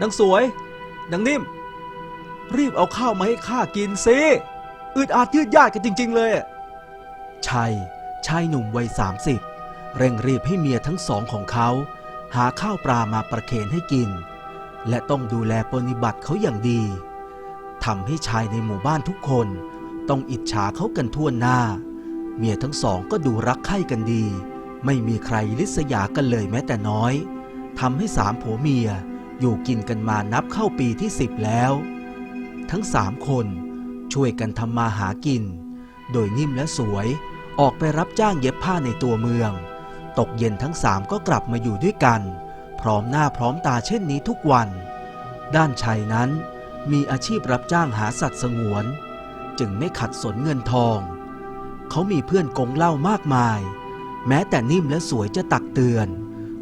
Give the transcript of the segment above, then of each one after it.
นางสวยนางนิ่ม รีบเอาข้าวมาให้ข้ากินสิอึดอาดยืดยาดกันจริง ๆ เลยชัยชายหนุ่มวัยสามสิบเร่งรีบให้เมียทั้งสองของเขา หาข้าวปลามาประเคนให้กิน และต้องดูแลปฏิบัติเขาอย่างดีทำให้ชายในหมู่บ้านทุกคนต้องอิจฉาเขากันทั่วหน้า เมียทั้งสองก็ดูรักใคร่กันดี ไม่มีใครลิษยากันเลยแม้แต่น้อยทำให้สามผัวเมีย อยู่กินกันมานับเข้าปีที่สิบแล้ว ทั้งสามคนช่วยกันทำมาหากิน โดยนิ่มและสวยออกไปรับจ้างเย็บผ้าในตัวเมือง ตกเย็นทั้งสามก็กลับมาอยู่ด้วยกัน พร้อมหน้าพร้อมตาเช่นนี้ทุกวัน ด้านชัยนั้นมีอาชีพรับจ้างหาสัตว์สงวน จึงไม่ขัดสนเงินทอง เขามีเพื่อนกงเหล้ามากมาย แม้แต่นิ่มและสวยจะตักเตือน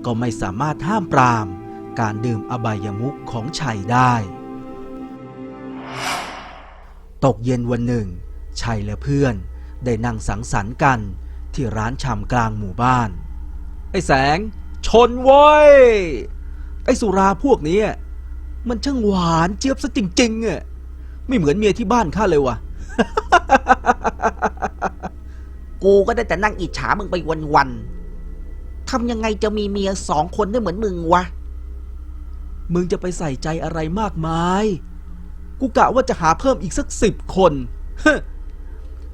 ก็ไม่สามารถห้ามปราม การดื่มอบายมุขของชัยได้ ตกเย็นวันหนึ่ง ชัยและเพื่อนได้นั่งสังสรรค์กันที่ร้านชำกลางหมู่บ้าน ไอ้แสง ชนว้ยไอ้สุราพวกนี้มันช่างหวานเจี๊ยบซะจริงๆอะไม่เหมือนเมียที่บ้านข้าเลยวะกูก็ได้แต่นั่งอิจฉามึงไปวันๆทำยังไงจะมีเมียสองคนได้เหมือนมึงวะ มึงจะไปใส่ใจอะไรมากมาย กูกะว่าจะหาเพิ่มอีกสักสิบคน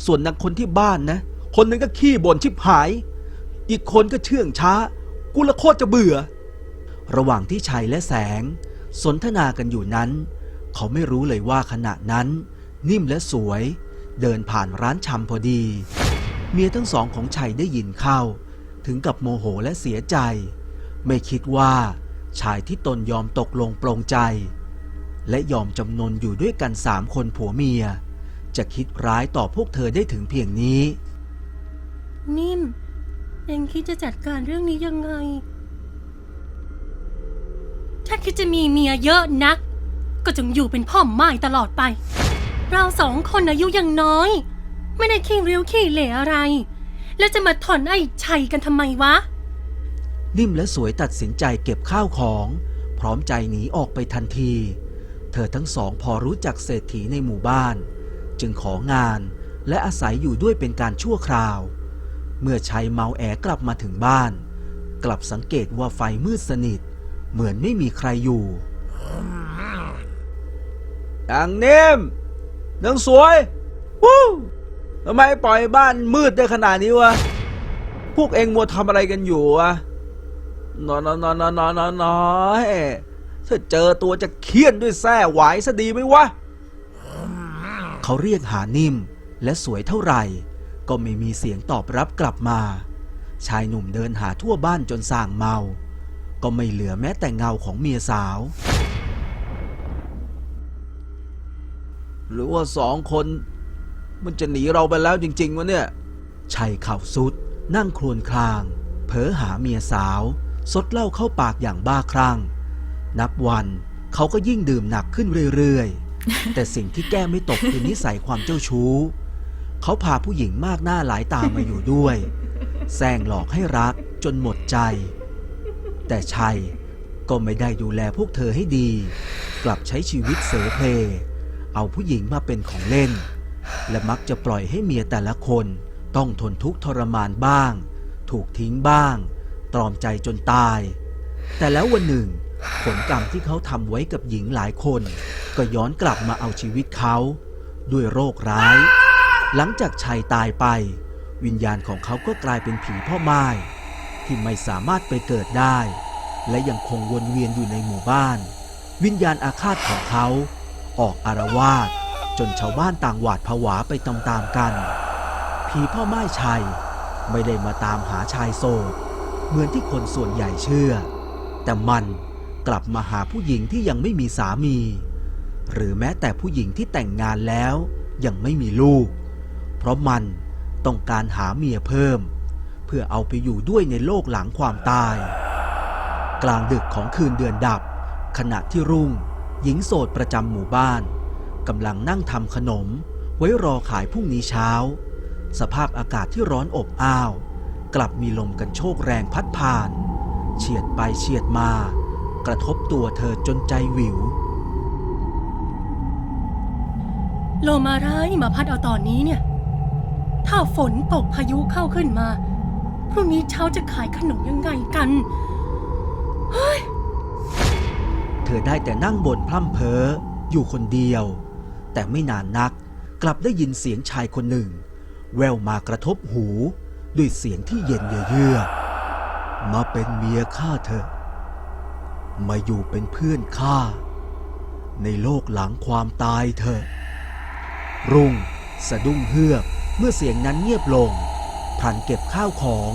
ส่วนนางคนที่บ้านนะ คนหนึงก็ขี้บ่นชิบหาย อีกคนก็เชื่องช้า กูละโคตรจะเบื่อ ระหว่างที่ชัยและแสง สนทนากันอยู่นั้น เขาไม่รู้เลยว่าขณะนั้น นิ่มและสวย เดินผ่านร้านชำพอดี เมียทั้งสองของชัยได้ยินเข้า ถึงกับโมโหและเสียใจ ไม่คิดว่า ชายที่ตนยอมตกลงปลงใจ และยอมจำนนอยู่ด้วยกันสามคนผัวเมีย จะคิดร้ายต่อพวกเธอได้ถึงเพียงนี้ นิ่ม เองคิดจะจัดการเรื่องนี้ยังไง ถ้าคิดจะมีเมียเยอะนัก ก็จงอยู่เป็นพ่อไม้ตลอดไป เราสองคนอายุยังน้อย ไม่ได้ขี้เรียวขี้เหล่อะไร แล้วจะมาถอนไอ้ชัยกันทำไมวะ นิ่มและสวยตัดสินใจเก็บข้าวของ พร้อมใจหนีออกไปทันที เธอทั้งสองพอรู้จักเศรษฐีในหมู่บ้าน จึงของานและอาศัยอยู่ด้วยเป็นการชั่วคราว เมื่อชัยเมาแอกลับมาถึงบ้าน กลับสังเกตว่าไฟมืดสนิท เหมือนไม่มีใครอยู่นางเนมนางสวยวู้ทำไมปล่อยบ้านมืดได้ขนาดนี้วะ พวกเองมัวทำอะไรกันอยู่วะ นอนนอนนอนนอนนอนนอนนอนถ้าเจอตัวจะเคี่ยนด้วยแส้ไหวซะดีไหมวะ เขาเรียกหานิ่มและสวยเท่าไหร่ ก็ไม่มีเสียงตอบรับกลับมา ชายหนุ่มเดินหาทั่วบ้านจนส่างเมา ก็ไม่เหลือแม้แต่เงาของเมียสาว หรือว่าสองคน มันจะหนีเราไปแล้วจริง ๆวะเนี่ยชัยเข่าสุด นั่งครวญคราง เผลอหาเมียสาว สดเหล้าเข้าปากอย่างบ้าคลั่ง นับวันเขาก็ยิ่งดื่มหนักขึ้นเรื่อยๆ แต่สิ่งที่แก้ไม่ตกคือนิสัยความเจ้าชู้ เขาพาผู้หญิงมากหน้าหลายตามาอยู่ด้วยแซงหลอกให้รักจนหมดใจ แต่ชัยก็ไม่ได้ดูแลพวกเธอให้ดี กลับใช้ชีวิตเสเพลเอาผู้หญิงมาเป็นของเล่น และมักจะปล่อยให้เมียแต่ละคนต้องทนทุกข์ทรมานบ้าง ถูกทิ้งบ้าง ตรอมใจจนตาย แต่แล้ววันหนึ่ง ผลกรรมที่เขาทำไว้กับหญิงหลายคน ก็ย้อนกลับมาเอาชีวิตเขา ด้วยโรคร้าย หลังจากชัยตายไป วิญญาณของเขาก็กลายเป็นผีพ่อไม้ที่ไม่สามารถไปเกิดได้ และยังคงวนเวียนอยู่ในหมู่บ้าน วิญญาณอาฆาตของเขา ออกอารวาสจนชาวบ้านต่างหวาดผวาไปตามๆกัน ผีพ่อไม้ชัยไม่ได้มาตามหาชายโสด เหมือนที่คนส่วนใหญ่เชื่อ แต่มันกลับมาหาผู้หญิงที่ยังไม่มีสามี หรือแม้แต่ผู้หญิงที่แต่งงานแล้วยังไม่มีลูก เพราะมันต้องการหาเมียเพิ่ม เพื่อเอาไปอยู่ด้วยในโลกหลังความตาย กลางดึกของคืนเดือนดับ ขณะที่รุ่ง หญิงโสดประจำหมู่บ้านกำลังนั่งทำขนม ไว้รอขายพรุ่งนี้เช้า สภาพอากาศที่ร้อนอบอ้าว กลับมีลมกันโชกแรงพัดผ่าน เฉียดไปเฉียดมา กระทบตัวเธอจนใจหวิว ลมอะไรมาพัดเอาตอนนี้เนี่ย ถ้าฝนตกพายุเข้าขึ้นมา พรุ่งนี้เช้าจะขายขนมยังไงกันเธอได้แต่นั่งบ่นพร่ำเพ้ออยู่คนเดียว แต่ไม่นานนักกลับได้ยินเสียงชายคนหนึ่ง แววมากระทบหู ด้วยเสียงที่เย็นเยือกมาเป็นเมียข้าเถอะ มาอยู่เป็นเพื่อนข้า ในโลกหลังความตายเถอะ รุ่งสะดุ้งเฮือกเมื่อเสียงนั้นเงียบลงพลันเก็บข้าวของ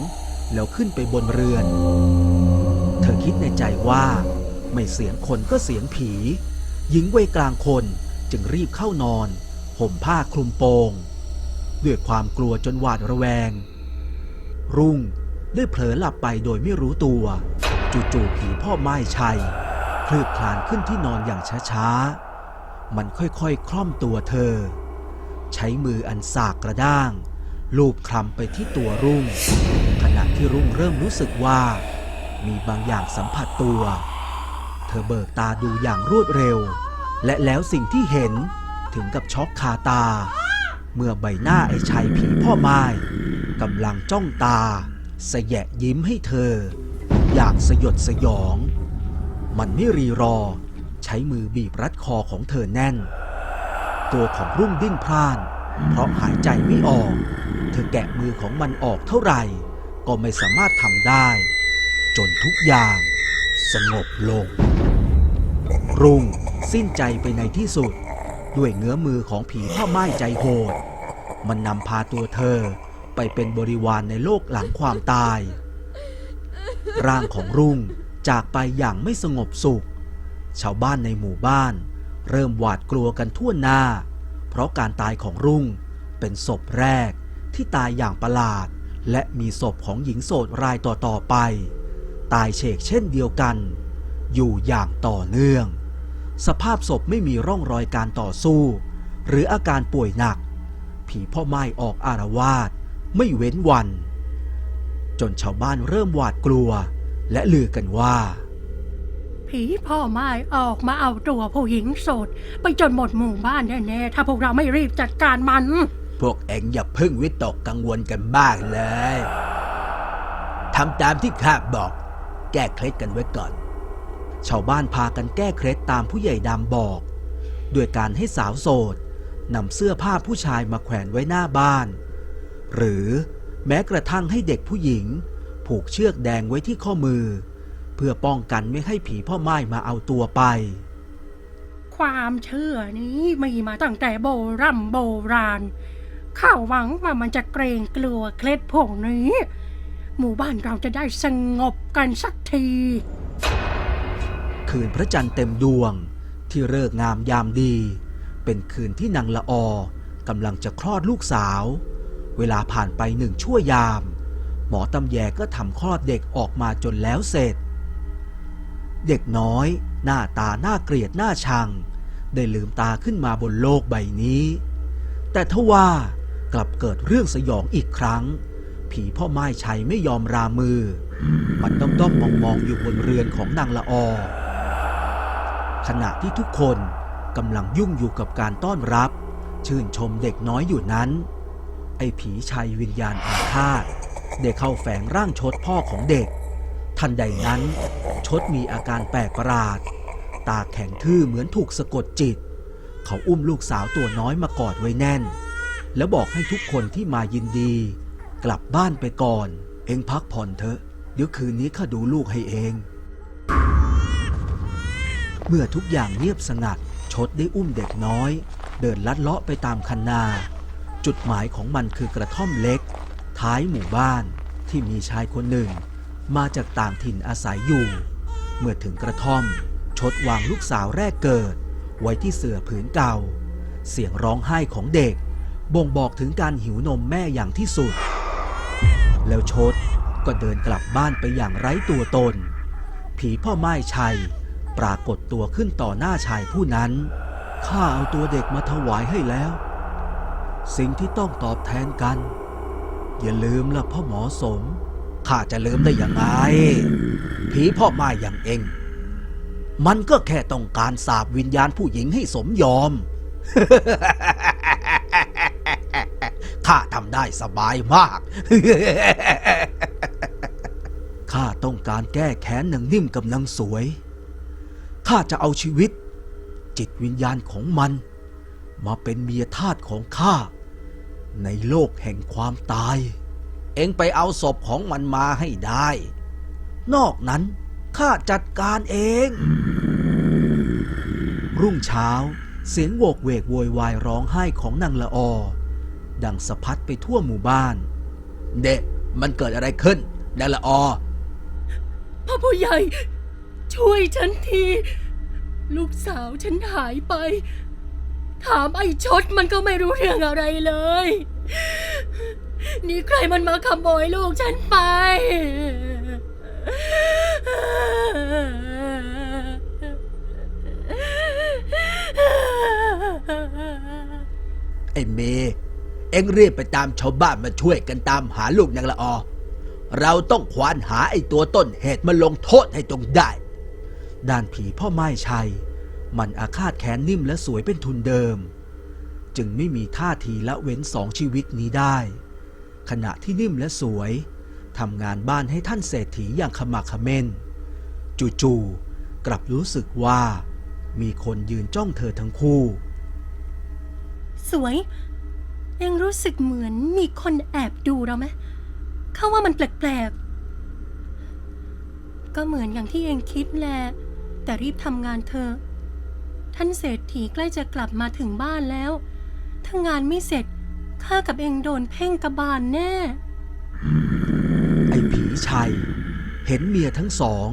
แล้วขึ้นไปบนเรือน เธอคิดในใจว่า ไม่เสียงคนก็เสียงผี หญิงวัยกลางคนจึงรีบเข้านอน ห่มผ้าคลุมโปง ด้วยความกลัวจนหวาดระแวง รุ่งได้เผลอหลับไปโดยไม่รู้ตัว จู่ๆผีพ่อไม้ชัยคลืบคลานขึ้นที่นอนอย่างช้าๆ มันค่อยๆ คล่อมตัวเธอ ใช้มืออันสากกระด้าง ลูบคลำไปที่ตัวรุ่ง ขณะที่รุ่งเริ่มรู้สึกว่า มีบางอย่างสัมผัสตัว เธอเบิกตาดูอย่างรวดเร็ว และแล้วสิ่งที่เห็นถึงกับช็อกคาตา เมื่อใบหน้าไอ้ชายผีพ่อไม้ กำลังจ้องตาสแยะยิ้มให้เธอ อย่างสยดสยอง มันไม่รีรอ ใช้มือบีบรัดคอของเธอแน่น ตัวของรุ่งดิ้นพล่าน เพราะหายใจไม่ออก เธอแกะมือของมันออกเท่าไหร่ ก็ไม่สามารถทำได้ จนทุกอย่าง สงบลง รุ่งสิ้นใจไปในที่สุด ด้วยเงื้อมือของผีพ่อไม้ใจโหดมันนำพาตัวเธอ ไปเป็นบริวารในโลกหลังความตาย ร่างของรุ่งจากไปอย่างไม่สงบสุข ชาวบ้านในหมู่บ้าน เริ่มหวาดกลัวกันทั่วหน้า เพราะการตายของรุ่งเป็นศพแรกที่ตายอย่างประหลาด และมีศพของหญิงโสดรายต่อๆไป ตายเฉกเช่นเดียวกัน อยู่อย่างต่อเนื่อง สภาพศพไม่มีร่องรอยการต่อสู้ หรืออาการป่วยหนัก ผีพ่อไม้ออกอารวาส ไม่เว้นวัน จนชาวบ้านเริ่มหวาดกลัว และลือกันว่า ผีพ่อไม้ออกมาเอาตัวผู้หญิงโสด ไปจนหมดหมู่บ้านแน่ๆถ้าพวกเราไม่รีบจัดการมัน พวกเอ็งอย่าเพึ่งวิตกกังวลกันมากเลยทำตามที่ข้าบอก แก้เคล็ดกันไว้ก่อน ชาวบ้านพากันแก้เคล็ดตามผู้ใหญ่ดำบอก ด้วยการให้สาวโสดนำเสื้อผ้าผู้ชายมาแขวนไว้หน้าบ้าน หรือแม้กระทั่งให้เด็กผู้หญิง ผูกเชือกแดงไว้ที่ข้อมือ เพื่อป้องกันไม่ให้ผีพ่อไม้มาเอาตัวไป ความเชื่อนี้มีมาตั้งแต่โบรำโบราณ ข้าหวังว่ามันจะเกรงกลัวเคล็ดพวกนี้ หมู่บ้านเราจะได้สงบกันสักที คืนพระจันทร์เต็มดวงที่เลิกษ์งามยามดี เป็นคืนที่นางละออกำลังจะคลอดลูกสาว เวลาผ่านไปหนึ่งชั่วยาม หมอตำแยก็ทำคลอดเด็กออกมาจนแล้วเสร็จ เด็กน้อย หน้าตาหน้าเกลียดหน้าชัง ได้ลืมตาขึ้นมาบนโลกใบนี้ แต่ทว่ากลับเกิดเรื่องสยองอีกครั้ง ผีพ่อไม้ชัยไม่ยอมรามือ มันต้องด้อมมองมองอยู่บนเรือนของนางละออขณะที่ทุกคนกำลังยุ่งอยู่กับการต้อนรับ ชื่นชมเด็กน้อยอยู่นั้น ไอ้ผีชายวิญญาณอาฆาตได้เข้าแฝงร่างชดพ่อของเด็ก ทันใดนั้น ชดมีอาการแปลกประหลาด ตาแข็งทื่อเหมือนถูกสะกดจิต เขาอุ้มลูกสาวตัวน้อยมากอดไว้แน่น แล้วบอกให้ทุกคนที่มายินดี กลับบ้านไปก่อน เองพักผ่อนเถอะ เดี๋ยวคืนนี้ข้าดูลูกให้เอง เมื่อทุกอย่างเงียบสงัดชดได้อุ้มเด็กน้อย เดินลัดเลาะไปตามคันนา จุดหมายของมันคือกระท่อมเล็ก ท้ายหมู่บ้านที่มีชายคนหนึ่ง มาจากต่างถิ่นอาศัยอยู่ เมื่อถึงกระท่อม ชดวางลูกสาวแรกเกิด ไว้ที่เสื่อผืนเก่า เสียงร้องไห้ของเด็ก บ่งบอกถึงการหิวนมแม่อย่างที่สุด แล้วชดก็เดินกลับบ้านไปอย่างไร้ตัวตน ผีพ่อไม้ชัย ปรากฏตัวขึ้นต่อหน้าชายผู้นั้น ข้าเอาตัวเด็กมาถวายให้แล้ว สิ่งที่ต้องตอบแทนกัน อย่าลืมละพ่อหมอสมข้าจะลืมได้ยังไง ผีพ่อไม้อย่างเอง มันก็แค่ต้องการสาบวิญญาณผู้หญิงให้สมยอม ข้าทำได้สบายมาก ข้าต้องการแก้แค้นนางนิ่มกับนางสวย ข้าจะเอาชีวิต จิตวิญญาณของมัน มาเป็นเมียทาสของข้า ในโลกแห่งความตาย เองไปเอาศพของมันมาให้ได้ นอกนั้นข้าจัดการเอง รุ่งเช้าเสียงโวกเวกโวยวายร้องไห้ของนางละออดังสะพัดไปทั่วหมู่บ้าน เด็กมันเกิดอะไรขึ้นนางละออพ่อผู้ใหญ่ ช่วยฉันที ลูกสาวฉันหายไป ถามไอ้ชดมันก็ไม่รู้เรื่องอะไรเลย นี่ใครมันมาขโมยลูกฉันไป ไอ้เมย์เอ็งรีบไปตามชาวบ้านมาช่วยกันตามหาลูกนางละออ เราต้องควานหาไอ้ตัวต้นเหตุมาลงโทษให้ตรงได้ ด้านผีพ่อไม้ชัย มันอาฆาตแค้นนิ่มและสวยเป็นทุนเดิม จึงไม่มีท่าทีละเว้นสองชีวิตนี้ได้ ขณะที่นิ่มและสวยทำงานบ้านให้ท่านเศรษฐีอย่างขมักขม้น จู่ๆกลับรู้สึกว่า มีคนยืนจ้องเธอทั้งคู่ สวย เองรู้สึกเหมือนมีคนแอบดูเราไหมเข้าว่ามันแปลกๆ ก็เหมือนอย่างที่เองคิดแหละแต่รีบทำงานเธอ ท่านเศรษฐีใกล้จะกลับมาถึงบ้านแล้ว ถ้างานไม่เสร็จ ข้ากับเองโดนเพ่งกระบาลแน่ ไอ้ผีชัย เห็นเมียทั้งสอง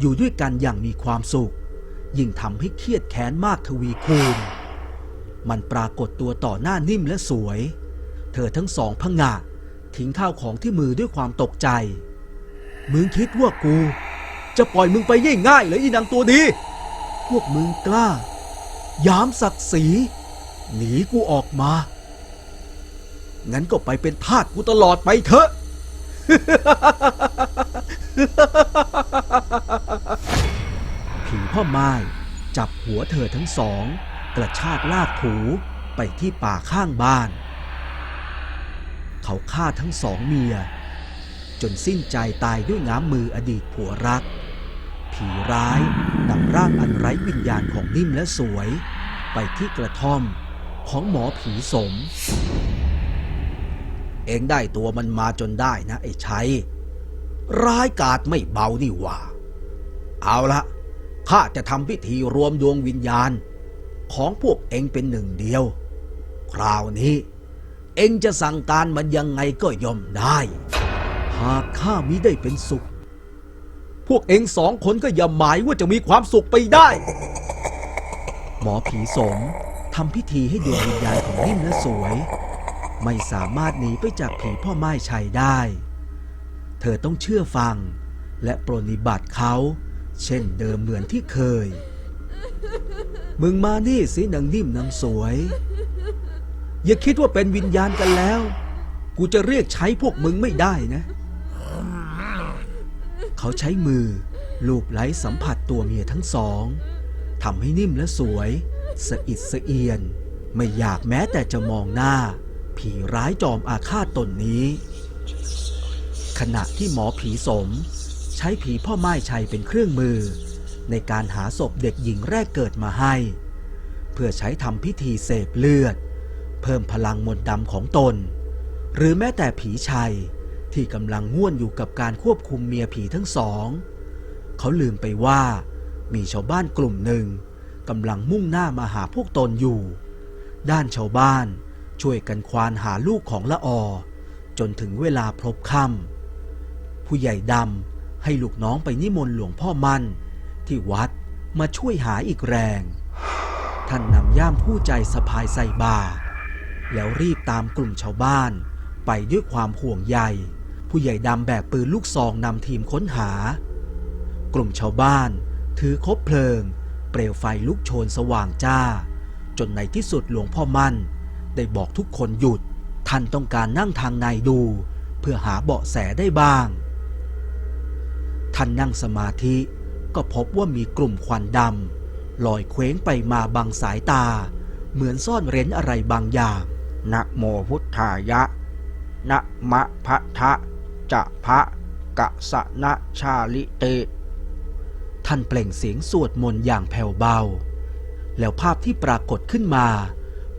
อยู่ด้วยกันอย่างมีความสุข ยิ่งทำให้เครียดแค้นมากทวีคูณ มันปรากฏตัวต่อหน้านิ่มและสวย เธอทั้งสองพงะทิ้งข้าวของที่มือด้วยความตกใจ มึงคิดว่ากู จะปล่อยมึงไปง่ายๆเหรออีนางตัวดี พวกมึงกล้า ยามศักดิ์ศรีหนีกูออกมา งั้นก็ไปเป็นทาสกูตลอดไปเถอะ ผีพ่อไม้จับหัวเธอทั้งสอง กระชากลากถูไปที่ป่าข้างบ้าน เขาฆ่าทั้งสองเมีย จนสิ้นใจตายด้วยง้ามมืออดีตผัวรัก ผีร้ายนำร่างอันไร้วิญญาณของนิ่มและสวย ไปที่กระท่อมของหมอผีสม เองได้ตัวมันมาจนได้นะไอ้ชัย ร้ายกาจไม่เบานี่หว่า เอาละข้าจะทำพิธีรวมดวงวิญญาณ ของพวกเองเป็นหนึ่งเดียว คราวนี้ เองจะสั่งการมันยังไงก็ยอมได้ หากข้ามิได้เป็นสุข พวกเองสองคนก็อย่าหมายว่าจะมีความสุขไปได้ หมอผีสมทำพิธีให้ดวงวิญญาณของนิ่มและสวย ไม่สามารถหนีไปจากผีพ่อไม้ชัยได้ เธอต้องเชื่อฟัง และปรนิบัติเขา เช่นเดิมเหมือนที่เคย มึงมานี่สินางนิ่มนางสวย อย่าคิดว่าเป็นวิญญาณกันแล้ว กูจะเรียกใช้พวกมึงไม่ได้นะ เขาใช้มือลูบไล้สัมผัสตัวเมียทั้งสองทำให้นิ่มและสวยสะอิดสะเอียน ไม่อยากแม้แต่จะมองหน้า ผีร้ายจอมอาฆาตตนนี้ ขณะที่หมอผีสม ใช้ผีพ่อไม้ชัยเป็นเครื่องมือ ในการหาศพเด็กหญิงแรกเกิดมาให้ เพื่อใช้ทำพิธีเสพเลือด เพิ่มพลังมนต์ดำของตน หรือแม้แต่ผีชัย ที่กำลังง่วนอยู่กับการควบคุมเมียผีทั้งสอง เขาลืมไปว่า มีชาวบ้านกลุ่มหนึ่งกำลังมุ่งหน้ามาหาพวกตนอยู่ ด้านชาวบ้านช่วยกันควานหาลูกของละออ จนถึงเวลาพลบค่ำผู้ใหญ่ดำให้ลูกน้องไปนิมนต์หลวงพ่อมัน ที่วัดมาช่วยหาอีกแรง ท่านนำย่ามผู้ใจสะพายใส่บาแล้วรีบตามกลุ่มชาวบ้านไปด้วยความห่วงใย ผู้ใหญ่ดำแบกปืนลูกซองนำทีมค้นหา กลุ่มชาวบ้าน ถือคบเพลิง เปลวไฟลุกโชนสว่างจ้า จนในที่สุดหลวงพ่อมั่น ได้บอกทุกคนหยุด ท่านต้องการนั่งทางในดู เพื่อหาเบาะแสได้บ้าง ท่านนั่งสมาธิก็พบว่ามีกลุ่มควันดำลอยเคว้งไปมาบังสายตา เหมือนซ่อนเร้นอะไรบางอย่าง นะโมพุทธายะ นะมะพะทะ จะพระกะสะนะชาลิเต ท่านเปล่งเสียงสวดมนต์อย่างแผ่วเบา แล้วภาพที่ปรากฏขึ้นมา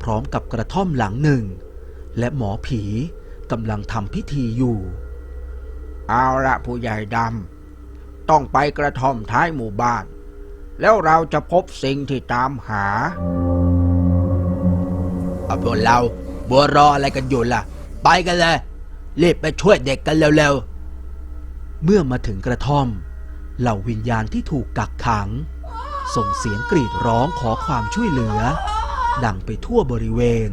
พร้อมกับกระท่อมหลังหนึ่ง และหมอผีกำลังทำพิธีอยู่ เอาละผู้ใหญ่ดำ ต้องไปกระท่อมท้ายหมู่บ้าน แล้วเราจะพบสิ่งที่ตามหาเอาพวกเราบัวรออะไรกันอยู่ล่ะ ไปกันเลย รีบไปช่วยเด็กกันเร็วๆ เมื่อมาถึงกระท่อม เหล่าวิญญาณที่ถูกกักขัง ส่งเสียงกรีดร้องขอความช่วยเหลือ ดังไปทั่วบริเวณ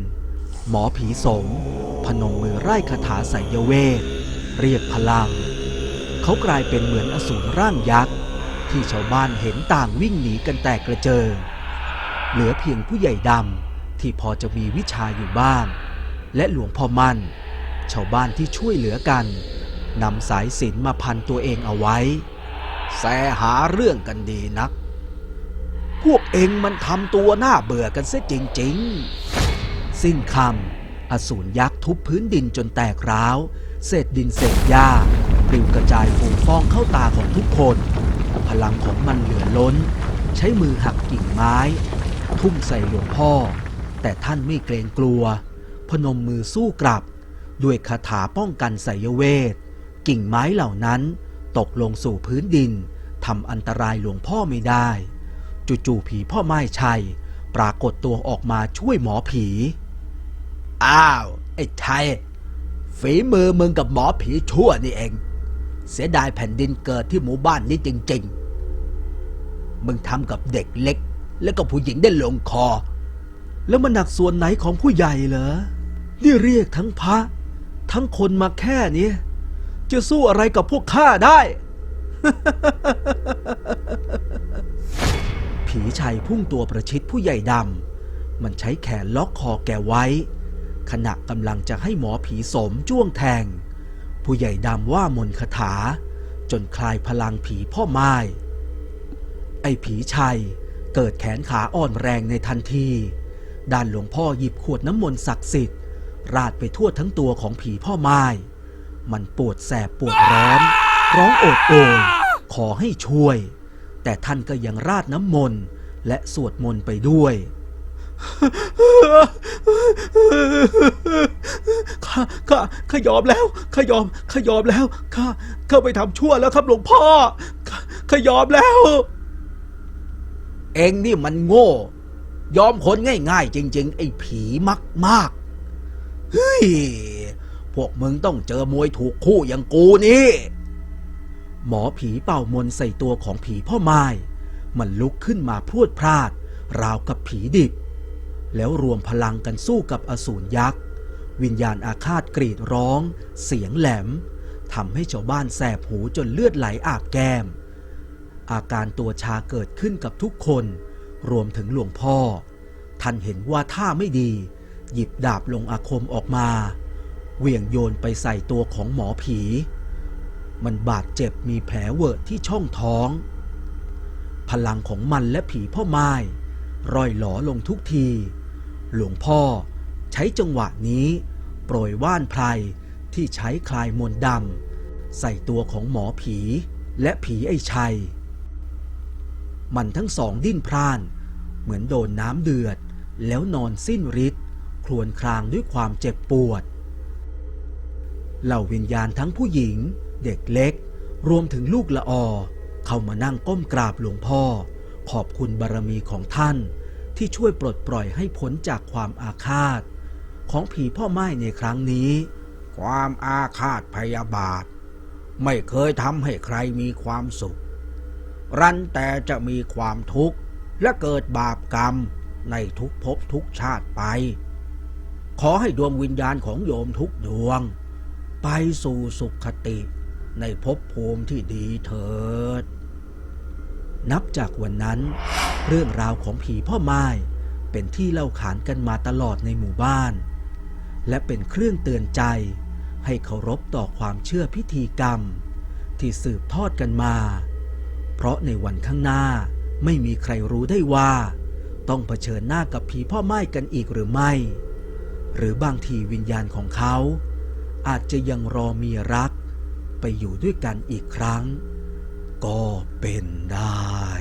หมอผีสงพนมมือไร้คาถาไสยเวท เรียกพลัง เขากลายเป็นเหมือนอสูรร่างยักษ์ ที่ชาวบ้านเห็นต่างวิ่งหนีกันแตกกระเจิง เหลือเพียงผู้ใหญ่ดำที่พอจะมีวิชาอยู่บ้าง และหลวงพ่อมั่น ชาวบ้านที่ช่วยเหลือกันนำสายสินมาพันตัวเองเอาไว้ แสหาเรื่องกันดีนัก พวกเองมันทำตัวหน้าเบื่อกันเสียจริง ๆ สิ้นคำอสูรยักษ์ทุบพื้นดินจนแตกร้าว เศษดินเศษหญ้าปลิวกระจายฟูฟ้องเข้าตาของทุกคน พลังของมันเหลือล้น ใช้มือหักกิ่งไม้ ทุ่มใส่หลวงพ่อ แต่ท่านไม่เกรงกลัว พนมมือสู้กลับ ด้วยคาถาป้องกันไสยเวท กิ่งไม้เหล่านั้น ตกลงสู่พื้นดินทำอันตรายหลวงพ่อไม่ได้ จู่ๆผีพ่อไม้ชัย ปรากฏตัวออกมาช่วยหมอผี อ้าว ไอ้ชัยฝีมือมึงกับหมอผีชั่วนี่เอง เสียดายแผ่นดินเกิดที่หมู่บ้านนี้จริง ๆ มึงทำกับเด็กเล็ก แล้วก็ผู้หญิงได้ลงคอ แล้วมันหนักส่วนไหนของผู้ใหญ่เหรอ นี่เรียกทั้งพระ ทั้งคนมาแค่นี้ จะสู้อะไรกับพวกข้าได้ ผีชัยพุ่งตัวประชิดผู้ใหญ่ดำ มันใช้แขนล็อกคอแกไว้ ขณะกำลังจะให้หมอผีสมจ้วงแทง ผู้ใหญ่ดำว่ามนคาถา จนคลายพลังผีพ่อไม้ไอ้ผีชัยเกิดแขนขาอ่อนแรงในทันที ด้านหลวงพ่อหยิบขวดน้ำมนต์ศักดิ์สิทธิ์ ราดไปทั่วทั้งตัวของผีพ่อไม้ มันปวดแสบปวดร้อน ร้องโอดโอย ขอให้ช่วย แต่ท่านก็ยังราดน้ำมนต์และสวดมนต์ไปด้วยข้าข้าข้ายอมแล้วข้ายอมข้ายอมแล้วข้าข้าไปทำชั่วแล้วครับหลวงพ่อข้าข้ายอมแล้ว เองนี่มันโง่ ยอมคนง่าย ๆ จริง ๆ ไอ้ผีมักมาก เฮ้ย พวกมึงต้องเจอมวยถูกคู่อย่างกูนี่ หมอผีเป่ามนใส่ตัวของผีพ่อไม้มันลุกขึ้นมาพรวดพลาด ราวกับผีดิบ แล้วรวมพลังกันสู้กับอสูรยักษ์ วิญญาณอาฆาตกรีดร้อง เสียงแหลมทำให้ชาวบ้านแสบหูจนเลือดไหลอาบแก้ม อาการตัวชาเกิดขึ้นกับทุกคน รวมถึงหลวงพ่อ ท่านเห็นว่าท่าไม่ดี หยิบดาบลงอาคมออกมา เหวี่ยงโยนไปใส่ตัวของหมอผี มันบาดเจ็บมีแผลเวอะที่ช่องท้อง พลังของมันและผีพ่อไม้ร่อยหลอลงทุกที หลวงพ่อใช้จังหวะนี้ โปรยว่านไพรที่ใช้คลายมนต์ดำใส่ตัวของหมอผีและผีไอ้ชัย มันทั้งสองดิ้นพร่าน เหมือนโดนน้ำเดือดแล้วนอนสิ้นฤทธิ์ ครวญครางด้วยความเจ็บปวด เหล่าวิญญาณทั้งผู้หญิง เด็กเล็ก รวมถึงลูกละออเข้ามานั่งก้มกราบหลวงพ่อ ขอบคุณบารมีของท่าน ที่ช่วยปลดปล่อยให้พ้นจากความอาฆาต ของผีพ่อไม้ในครั้งนี้ ความอาฆาตพยาบาท ไม่เคยทำให้ใครมีความสุข รันแต่จะมีความทุกข์และเกิดบาปกรรมในทุกภพทุกชาติไป ขอให้ดวงวิญญาณของโยมทุกดวง ไปสู่สุขคติในภพภูมิที่ดีเถิด นับจากวันนั้น เรื่องราวของผีพ่อไม้เป็นที่เล่าขานกันมาตลอดในหมู่บ้าน และเป็นเครื่องเตือนใจ ให้เคารพต่อความเชื่อพิธีกรรม ที่สืบทอดกันมา เพราะในวันข้างหน้าไม่มีใครรู้ได้ว่า ต้องเผชิญหน้ากับผีพ่อไม้กันอีกหรือไม่ หรือบางทีวิญญาณของเขา อาจจะยังรอเมียรัก ไปอยู่ด้วยกันอีกครั้ง ก็เป็นได้